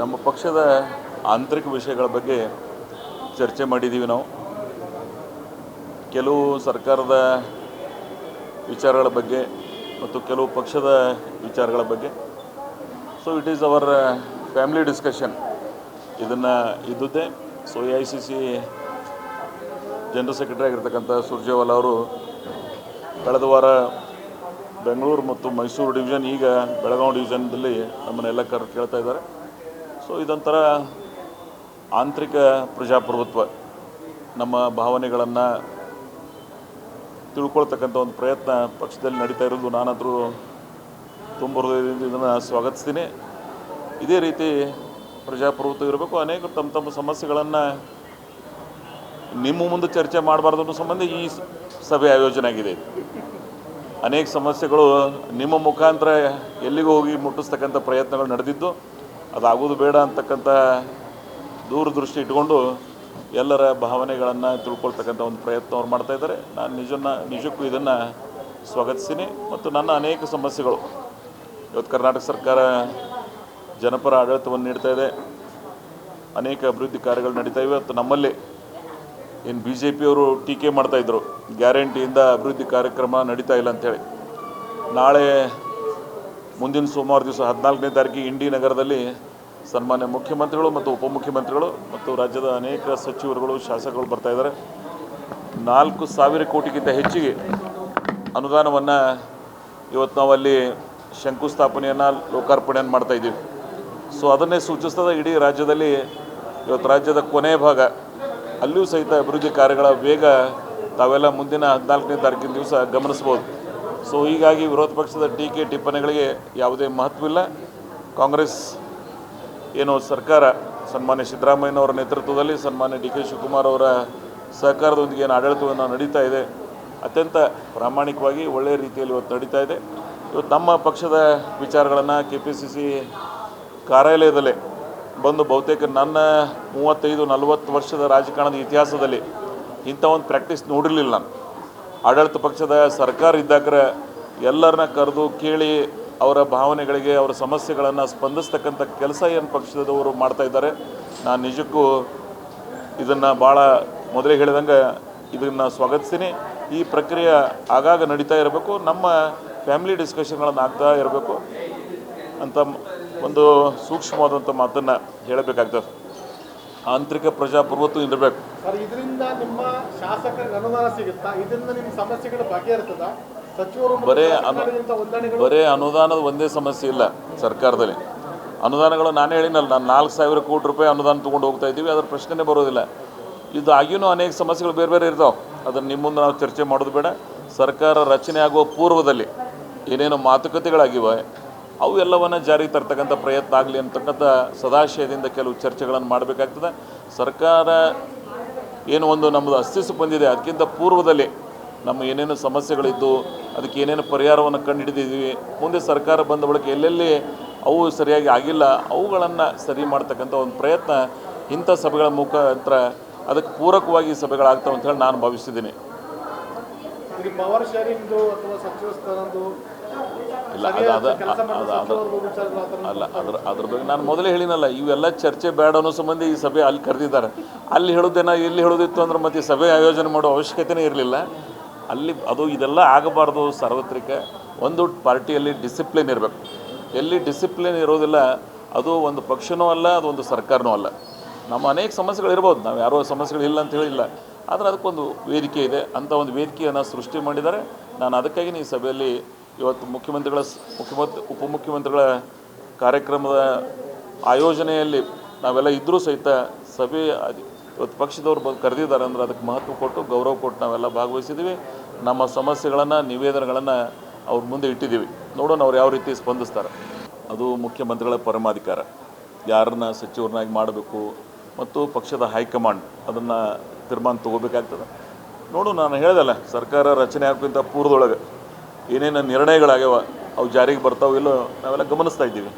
ನಮ್ಮ ಪಕ್ಷದ ಆಂತರಿಕ ವಿಷಯಗಳ ಬಗ್ಗೆ ಚರ್ಚೆ ಮಾಡಿದ್ದೀವಿ ನಾವು. ಕೆಲವು ಸರ್ಕಾರದ ವಿಚಾರಗಳ ಬಗ್ಗೆ ಮತ್ತು ಕೆಲವು ಪಕ್ಷದ ವಿಚಾರಗಳ ಬಗ್ಗೆ. So it is our family discussion ಇದನ್ನು ಇದ್ದುದೇ so A I C C general secretary ಆಗಿರ್ತಕ್ಕಂಥ ಸುರ್ಜೇವಾಲ ಅವರು ಕಳೆದ ವಾರ ಬೆಂಗಳೂರು ಮತ್ತು ಮೈಸೂರು ಡಿವಿಷನ್ ಈಗ ಬೆಳಗಾವಿ ಡಿವಿಷನ್ದಲ್ಲಿ ನಮ್ಮನ್ನೆಲ್ಲ ಕರ್, ಕೇಳ್ತಾ ಇದ್ದಾರೆ. ಸೊ ಇದೊಂಥರ ಆಂತರಿಕ ಪ್ರಜಾಪ್ರಭುತ್ವ, ನಮ್ಮ ಭಾವನೆಗಳನ್ನು ತಿಳ್ಕೊಳ್ತಕ್ಕಂಥ ಒಂದು ಪ್ರಯತ್ನ ಪಕ್ಷದಲ್ಲಿ ನಡೀತಾ ಇರೋದು ನಾನಾದರೂ ತುಂಬ ಹೃದಯದಿಂದ ಇದನ್ನು ಸ್ವಾಗತಿಸ್ತೀನಿ. ಇದೇ ರೀತಿ ಪ್ರಜಾಪ್ರಭುತ್ವ ಇರಬೇಕು, ಅನೇಕ ತಮ್ಮ ತಮ್ಮ ಸಮಸ್ಯೆಗಳನ್ನು ನಿಮ್ಮ ಮುಂದೆ ಚರ್ಚೆ ಮಾಡಬಾರ್ದು ಅನ್ನೋ ಸಂಬಂಧ ಈ ಸಭೆ ಆಯೋಜನೆ ಆಗಿದೆ. ಅನೇಕ ಸಮಸ್ಯೆಗಳು ನಿಮ್ಮ ಮುಖಾಂತರ ಎಲ್ಲಿಗೂ ಹೋಗಿ ಮುಟ್ಟಿಸ್ತಕ್ಕಂಥ ಪ್ರಯತ್ನಗಳು ನಡೆದಿದ್ದು ಅದಾಗೋದು ಬೇಡ ಅಂತಕ್ಕಂಥ ದೂರದೃಷ್ಟಿ ಇಟ್ಕೊಂಡು ಎಲ್ಲರ ಭಾವನೆಗಳನ್ನು ತಿಳ್ಕೊಳ್ತಕ್ಕಂಥ ಒಂದು ಪ್ರಯತ್ನ ಅವ್ರು ಮಾಡ್ತಾ ಇದ್ದಾರೆ. ನಾನು ನಿಜನ್ನ, ನಿಜಕ್ಕೂ ಇದನ್ನು ಸ್ವಾಗತಿಸ್ತೀನಿ. ಮತ್ತು ನನ್ನ ಅನೇಕ ಸಮಸ್ಯೆಗಳು. ಇವತ್ತು ಕರ್ನಾಟಕ ಸರ್ಕಾರ ಜನಪರ ಆಡಳಿತವನ್ನು ನೀಡ್ತಾ ಇದೆ. ಅನೇಕ ಅಭಿವೃದ್ಧಿ ಕಾರ್ಯಗಳು ನಡೀತಾ ಇವೆ. ಮತ್ತು ನಮ್ಮಲ್ಲಿ ಏನು ಬಿ ಜೆ ಪಿಯವರು ಟೀಕೆ ಮಾಡ್ತಾಯಿದ್ರು ಗ್ಯಾರಂಟಿಯಿಂದ ಅಭಿವೃದ್ಧಿ ಕಾರ್ಯಕ್ರಮ ನಡೀತಾ ಇಲ್ಲ ಅಂಥೇಳಿ. ನಾಳೆ ಮುಂದಿನ ಸೋಮವಾರ ದಿವಸ ಹದಿನಾಲ್ಕನೇ ತಾರೀಕಿಗೆ ಇಂಡಿ ನಗರದಲ್ಲಿ ಸನ್ಮಾನ್ಯ ಮುಖ್ಯಮಂತ್ರಿಗಳು ಮತ್ತು ಉಪಮುಖ್ಯಮಂತ್ರಿಗಳು ಮತ್ತು ರಾಜ್ಯದ ಅನೇಕ ಸಚಿವರುಗಳು ಶಾಸಕರು ಬರ್ತಾ ಇದ್ದಾರೆ. ನಾಲ್ಕು ಸಾವಿರ ಕೋಟಿಗಿಂತ ಹೆಚ್ಚಿಗೆ ಅನುದಾನವನ್ನು ಇವತ್ತು ನಾವು ಅಲ್ಲಿ ಶಂಕುಸ್ಥಾಪನೆಯನ್ನು, ಲೋಕಾರ್ಪಣೆಯನ್ನು ಮಾಡ್ತಾ ಇದ್ದೀವಿ. ಸೊ ಅದನ್ನೇ ಸೂಚಿಸ್ತದೆ ಇಡೀ ರಾಜ್ಯದಲ್ಲಿ ಇವತ್ತು ರಾಜ್ಯದ ಕೊನೆಯ ಭಾಗ. ಅಲ್ಲಿಯೂ ಸಹಿತ ಅಭಿವೃದ್ಧಿ ಕಾರ್ಯಗಳ ವೇಗ ತಾವೆಲ್ಲ ಮುಂದಿನ ಹದಿನಾಲ್ಕನೇ ತಾರೀಕಿನ ದಿವಸ ಗಮನಿಸ್ಬೋದು ಸೊ ಹೀಗಾಗಿ ವಿರೋಧ ಪಕ್ಷದ ಟೀಕೆ ಟಿಪ್ಪಣಿಗಳಿಗೆ ಯಾವುದೇ ಮಹತ್ವವಿಲ್ಲ. ಕಾಂಗ್ರೆಸ್ ಏನು ಸರ್ಕಾರ, ಸನ್ಮಾನ್ಯ ಸಿದ್ದರಾಮಯ್ಯನವರ ನೇತೃತ್ವದಲ್ಲಿ ಸನ್ಮಾನ್ಯ ಡಿ ಕೆ ಶಿವಕುಮಾರ್ ಅವರ ಸಹಕಾರದೊಂದಿಗೆ ಏನು ಆಡಳಿತವನ್ನು ನಡೀತಾ ಇದೆ, ಅತ್ಯಂತ ಪ್ರಾಮಾಣಿಕವಾಗಿ ಒಳ್ಳೆಯ ರೀತಿಯಲ್ಲಿ ಇವತ್ತು ನಡೀತಾ ಇದೆ. ಇವತ್ತು ನಮ್ಮ ಪಕ್ಷದ ವಿಚಾರಗಳನ್ನು ಕೆ ಪಿ ಸಿ ಸಿ ಕಾರ್ಯಾಲಯದಲ್ಲೇ ಬಂದು ಬಹುತೇಕ ನನ್ನ ಮೂವತ್ತೈದು ನಲವತ್ತು ವರ್ಷದ ರಾಜಕಾರಣದ ಇತಿಹಾಸದಲ್ಲಿ ಇಂಥ ಒಂದು ಪ್ರಾಕ್ಟೀಸ್ ನೋಡಿರಲಿಲ್ಲ ನಾನು. ಆಡಳಿತ ಪಕ್ಷದ ಸರ್ಕಾರ ಇದ್ದಾಗ್ರೆ ಎಲ್ಲರನ್ನ ಕರೆದು ಕೇಳಿ ಅವರ ಭಾವನೆಗಳಿಗೆ, ಅವರ ಸಮಸ್ಯೆಗಳನ್ನು ಸ್ಪಂದಿಸ್ತಕ್ಕಂಥ ಕೆಲಸ ಏನು ಪಕ್ಷದವರು ಮಾಡ್ತಾ ಇದ್ದಾರೆ, ನಾನು ನಿಜಕ್ಕೂ ಇದನ್ನು ಭಾಳ ಮೊದಲೇ ಹೇಳಿದಂಗೆ ಇದನ್ನು ಸ್ವಾಗತಿಸ್ತೀನಿ. ಈ ಪ್ರಕ್ರಿಯೆ ಆಗಾಗ ನಡೀತಾ ಇರಬೇಕು, ನಮ್ಮ ಫ್ಯಾಮಿಲಿ ಡಿಸ್ಕಷನ್ಗಳನ್ನು ಆಗ್ತಾ ಇರಬೇಕು ಅಂತ ಒಂದು ಸೂಕ್ಷ್ಮವಾದಂಥ ಮಾತನ್ನು ಹೇಳಬೇಕಾಗ್ತದೆ. ಆಂತರಿಕ ಪ್ರಜಾಪ್ರಭುತ್ವ ಇರಬೇಕು ಸರ್ ಇದರಿಂದ ನಿಮ್ಮ ಶಾಸಕರಿಗೆ ಅನುದಾನ ಸಿಗುತ್ತಾ? ಇದರಿಂದ ನಿಮ್ಮ ಸಮಸ್ಯೆಗಳು ಬಗೆಹರ್ತದ? ಸಚಿವರು ಬರೇ ಅನು ಶಾಸಕರಿಗಿಂತ ಬರೇ ಅನುದಾನದ ಒಂದೇ ಸಮಸ್ಯೆ ಇಲ್ಲ ಸರ್ಕಾರದಲ್ಲಿ. ಅನುದಾನಗಳು ನಾನು ಹೇಳಿನಲ್ಲ ನಾನು ನಾಲ್ಕು ಸಾವಿರ ಕೋಟಿ ರೂಪಾಯಿ ಅನುದಾನ ತೊಗೊಂಡು ಹೋಗ್ತಾ ಇದ್ದೀವಿ ಅದರ ಪ್ರಶ್ನೆನೇ ಬರೋದಿಲ್ಲ. ಇದು ಆಗಿನೂ ಅನೇಕ ಸಮಸ್ಯೆಗಳು ಬೇರೆ ಬೇರೆ ಇರ್ತಾವೆ. ಅದನ್ನು ನಿಮ್ಮ ಮುಂದೆ ನಾವು ಚರ್ಚೆ ಮಾಡೋದು ಬೇಡ. ಸರ್ಕಾರ ರಚನೆ ಆಗುವ ಪೂರ್ವದಲ್ಲಿ ಏನೇನು ಮಾತುಕತೆಗಳಾಗಿವೆ ಅವು ಎಲ್ಲವನ್ನು ಜಾರಿಗೆ ತರ್ತಕ್ಕಂಥ ಪ್ರಯತ್ನ ಆಗಲಿ ಅಂತಕ್ಕಂಥ ಸದಾಶಯದಿಂದ ಕೆಲವು ಚರ್ಚೆಗಳನ್ನು ಮಾಡಬೇಕಾಗ್ತದೆ. ಸರ್ಕಾರ ಏನು ಒಂದು ನಮ್ಮದು ಅಸ್ತಿತ್ವ ಬಂದಿದೆ. ಅದಕ್ಕಿಂತ ಪೂರ್ವದಲ್ಲಿ ನಮ್ಮ ಏನೇನು ಸಮಸ್ಯೆಗಳಿದ್ದು, ಅದಕ್ಕೆ ಏನೇನು ಪರಿಹಾರವನ್ನು ಕಂಡುಹಿಡಿದಿದ್ದೀವಿ ಮುಂದೆ ಸರ್ಕಾರ ಬಂದ ಬಳಿಕ ಎಲ್ಲೆಲ್ಲಿ ಅವು ಸರಿಯಾಗಿ ಆಗಿಲ್ಲ, ಅವುಗಳನ್ನು ಸರಿ ಮಾಡ್ತಕ್ಕಂಥ ಒಂದು ಪ್ರಯತ್ನ ಇಂಥ ಸಭೆಗಳ ಮುಖಾಂತರ, ಅದಕ್ಕೆ ಪೂರಕವಾಗಿ ಸಭೆಗಳಾಗ್ತಾವಂತ ಸಭೆಗಳಾಗ್ತಾವೆ ಅಂತ ಹೇಳಿ ನಾನು ಭಾವಿಸಿದ್ದೀನಿ ಇಲ್ಲ ಅದು ಅಲ್ಲ ಅದ್ರ ಅದ್ರ ಬಗ್ಗೆ ನಾನು ಮೊದಲೇ ಹೇಳಿನಲ್ಲ ಇವೆಲ್ಲ ಚರ್ಚೆ ಬೇಡ ಅನ್ನೋ ಸಂಬಂಧ ಈ ಸಭೆ ಅಲ್ಲಿ ಕರೆದಿದ್ದಾರೆ. ಅಲ್ಲಿ ಹೇಳೋದೇನ ಇಲ್ಲಿ ಹೇಳೋದಿತ್ತು ಅಂದ್ರೆ ಮತ್ತೆ ಈ ಸಭೆ ಆಯೋಜನೆ ಮಾಡೋ ಅವಶ್ಯಕತೆನೇ ಇರಲಿಲ್ಲ. ಅಲ್ಲಿ ಅದು ಇದೆಲ್ಲ ಆಗಬಾರ್ದು ಸಾರ್ವತ್ರಿಕ. ಒಂದು ಪಾರ್ಟಿಯಲ್ಲಿ ಡಿಸಿಪ್ಲಿನ್ ಇರಬೇಕು. ಎಲ್ಲಿ ಡಿಸಿಪ್ಲಿನ್ ಇರೋದಿಲ್ಲ ಅದು ಒಂದು ಪಕ್ಷನೂ ಅಲ್ಲ ಅದು ಒಂದು ಸರ್ಕಾರನೂ ಅಲ್ಲ. ನಮ್ಮ ಅನೇಕ ಸಮಸ್ಯೆಗಳು ಇರ್ಬೋದು. ನಾವು ಯಾರೋ ಸಮಸ್ಯೆಗಳು ಇಲ್ಲ ಅಂತ ಹೇಳಿಲ್ಲ. ಆದರೆ ಅದಕ್ಕೊಂದು ವೇದಿಕೆ ಇದೆ. ಅಂಥ ಒಂದು ವೇದಿಕೆಯನ್ನು ಸೃಷ್ಟಿ ಮಾಡಿದ್ದಾರೆ. ನಾನು ಅದಕ್ಕಾಗಿ ಈ ಸಭೆಯಲ್ಲಿ ಇವತ್ತು ಮುಖ್ಯಮಂತ್ರಿಗಳ ಮುಖ್ಯಮಂತ್ರಿ ಉಪಮುಖ್ಯಮಂತ್ರಿಗಳ ಕಾರ್ಯಕ್ರಮದ ಆಯೋಜನೆಯಲ್ಲಿ ನಾವೆಲ್ಲ ಇದ್ದರೂ ಸಹಿತ ಸಭೆ ಇವತ್ತು ಪಕ್ಷದವ್ರು ಬಂದು ಕರೆದಿದ್ದಾರೆ ಅಂದ್ರೆ ಅದಕ್ಕೆ ಮಹತ್ವ ಕೊಟ್ಟು, ಗೌರವ ಕೊಟ್ಟು ನಾವೆಲ್ಲ ಭಾಗವಹಿಸಿದ್ದೀವಿ. ನಮ್ಮ ಸಮಸ್ಯೆಗಳನ್ನು, ನಿವೇದನೆಗಳನ್ನು ಅವ್ರ ಮುಂದೆ ಇಟ್ಟಿದ್ದೀವಿ. ನೋಡೋಣ ಅವ್ರು ಯಾವ ರೀತಿ ಸ್ಪಂದಿಸ್ತಾರೆ. ಅದು ಮುಖ್ಯಮಂತ್ರಿಗಳ ಪರಮಾಧಿಕಾರ. ಯಾರನ್ನ ಸಚಿವರನ್ನಾಗಿ ಮಾಡಬೇಕು ಮತ್ತು ಪಕ್ಷದ ಹೈಕಮಾಂಡ್ ಅದನ್ನು ತೀರ್ಮಾನ ತಗೋಬೇಕಾಗ್ತದೆ. ನೋಡು, ನಾನು ಹೇಳ್ದಲ್ಲ, ಸರ್ಕಾರ ರಚನೆ ಆಗೋಕ್ಕಿಂತ ಪೂರ್ವದೊಳಗೆ. ಏನೇನು ನಿರ್ಣಯಗಳಾಗ್ಯಾವ ಅವು ಜಾರಿಗೆ ಬರ್ತಾವೋ ಇಲ್ಲೋ ನಾವೆಲ್ಲ ಗಮನಿಸ್ತಾ ಇದ್ದೀವಿ.